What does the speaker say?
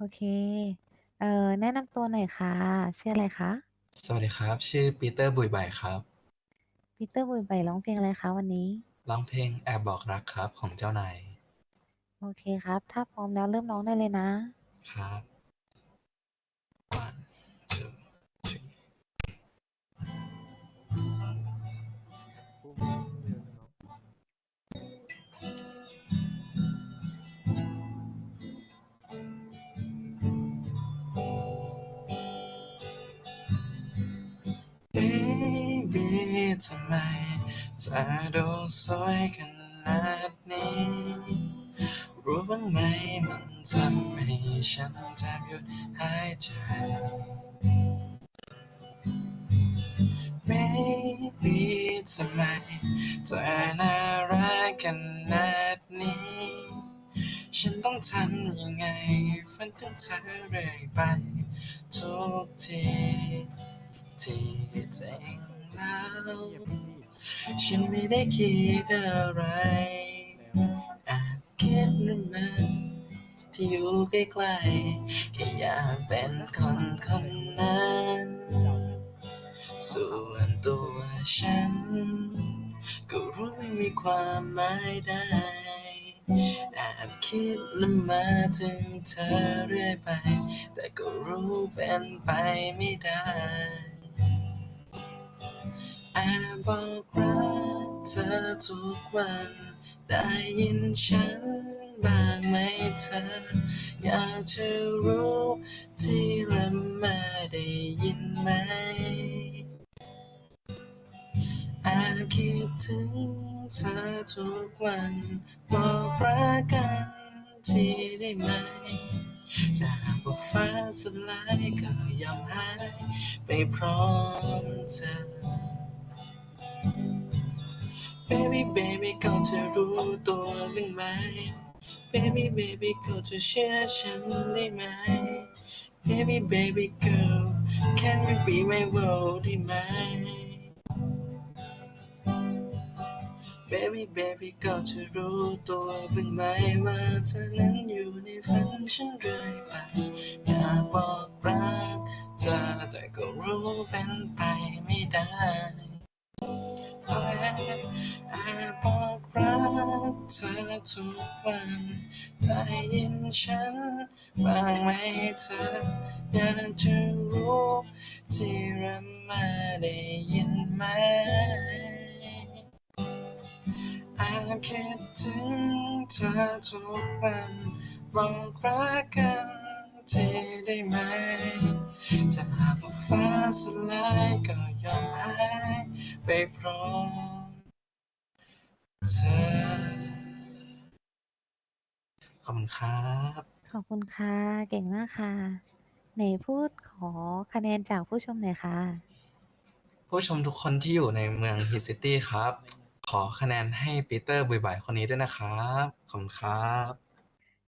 โอเค เอ่อ แนะนำตัวหน่อยค่ะ ชื่ออะไรคะ?สวัสดีครับ ชื่อปีเตอร์บุยไบครับปีเตอร์บุยไบร้องเพลงอะไรคะวันนี้?ร้องเพลงแอบบอกรักครับของเจ้านายโอเคครับ ถ้าพร้อมแล้วเริ่มร้องได้เลยนะ ครับ one two three เบ ทำไมเธอดูสวยขนาดนี้ รู้บ้างไหมมันทำให้ฉันแทบหยุดหายใจเบบีทำไมเธอน่ารักขนาดนี้ ฉันต้องทำยังไงฝันถึงเธอเรื่อยไปทุกทีที่จริง แล้ว ฉันไม่ได้คิดอะไรแอบคิดมันที่อยู่ใกล้ๆแค่อยากเป็นคนคนนั้น ส่วนตัวฉัน ก็รู้ไม่มีความหมายใดแอบคิดและมาถึงเธอเรื่อยไป แต่ก็รู้เป็นไปไม่ได้ แอบบอกรักเธอทุกวัน ได้ยินฉันบ้างไหมเธอ อยากจะรู้ที่ละมาได้ยินไหมแอบคิดถึงเธอทุกวันบอกรักกันทีได้ไหมจะหากว่าฟ้าสลายก็ยอมหายไปพร้อมเธอ Baby baby ก็จะรู้ตัวบ้างไหม Baby baby ก็จะเชื่อฉันได้ไหม Baby baby girl can you be my world ได้ไหม Baby baby ก็จะรู้ตัวบ้างไหมว่าเธอนั้นอยู่ในฝันฉันเรื่อยไปอยากบอกรักเธอแต่ก็รู้เป็นไปไม่ได้ เธอทุกวันได้ยินฉันบ้างไหมเธออยากจะรู้ที่เรามาได้ยินไหมแอบคิดถึงเธอทุกวันบอกรักกันทีได้ไหมจะหากว่าฟ้าสลายก็ยอมหายไปพร้อมเธอ อบคุณครับ ขอบคุณค่ะ เก่งมากค่ะ ไหนพูดขอคะแนนจากผู้ชมหน่อยค่ะ ผู้ชมทุกคนที่อยู่ในเมือง Heat City ครับ ขอคะแนนให้ปีเตอร์บุยไบคนนี้ด้วยนะครับ ขอบคุณครับ